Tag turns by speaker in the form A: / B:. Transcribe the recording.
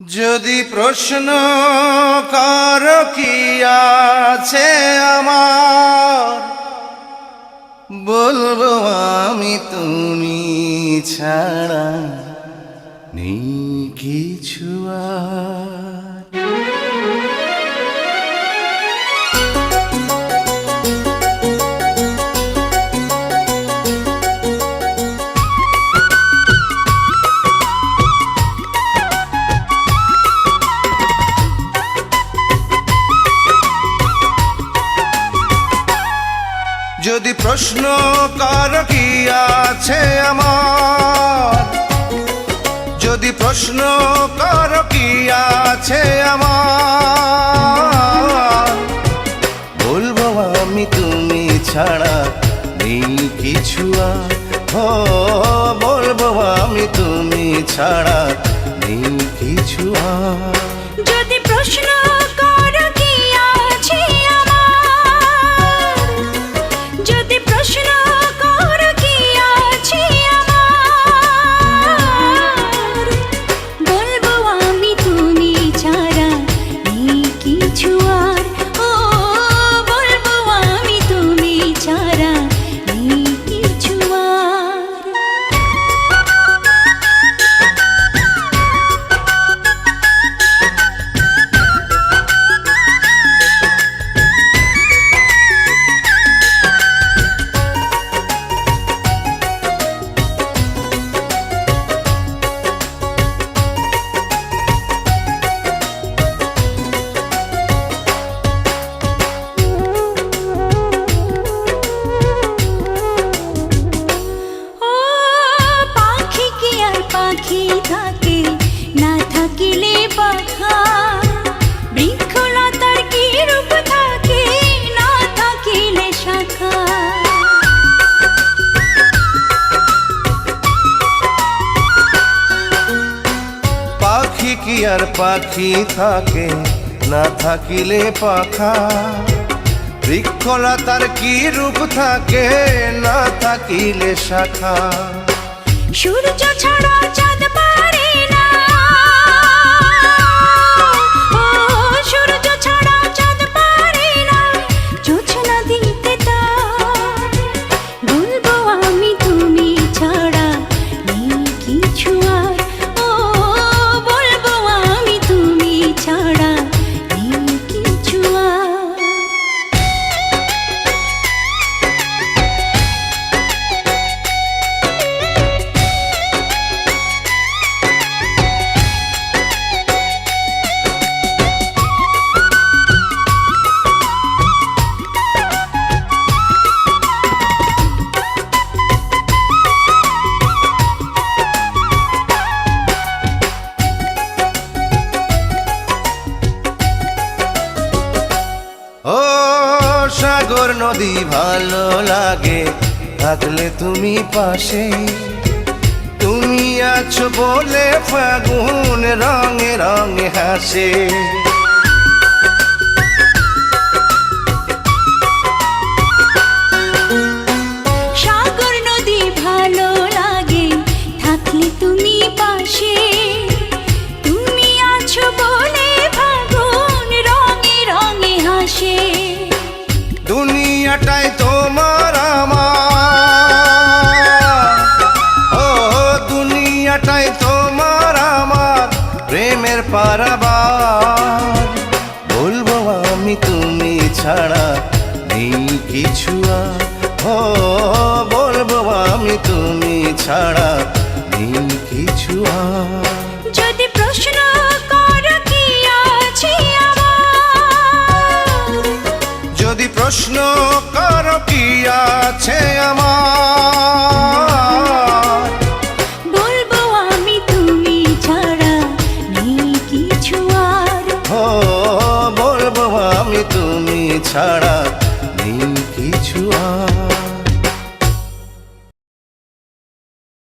A: যদি প্রশ্ন কর কি আছে আমার বলব আমি তুমি ছাড়া নেই কিছু আর। যদি প্রশ্ন কর কি আছে আমার? যদি প্রশ্ন কর কি আছে আমার? বলব আমি তুমি ছাড়া নেই কিছু আর। বলব আমি তুমি ছাড়া নেই কিছু আর।
B: যদি প্রশ্ন থাকে, না থাকিলে পাখা বৃক্ষলতার কি রূপ থাকে, না থাকিলে শাখা।
A: পাখি কি আর পাখি থাকে, না থাকিলে পাখা? বৃক্ষলতার কি রূপ থাকে, না থাকিলে শাখা?
B: সূর্য ছাড়া চাঁদ পারে
A: নদী ভালো লাগে থাকলে তুমি পাশে। তুমি আছো বলে ফাগুন রঙে রঙে হাসে। দুনিয়াটাই তোমার আমার। ও দুনিয়াটাই তোমার আমার প্রেমের পারাবার। বলব আমি তুমি ছাড়া নেই কিছু আর। ও, বলব আমি তুমি ছাড়া নেই কিছু
B: যদি প্রশ্ন
A: আছে আমার।
B: বলব আমি তুমি ছাড়া নেই কিছু আর।
A: ও বলব আমি তুমি ছাড়া।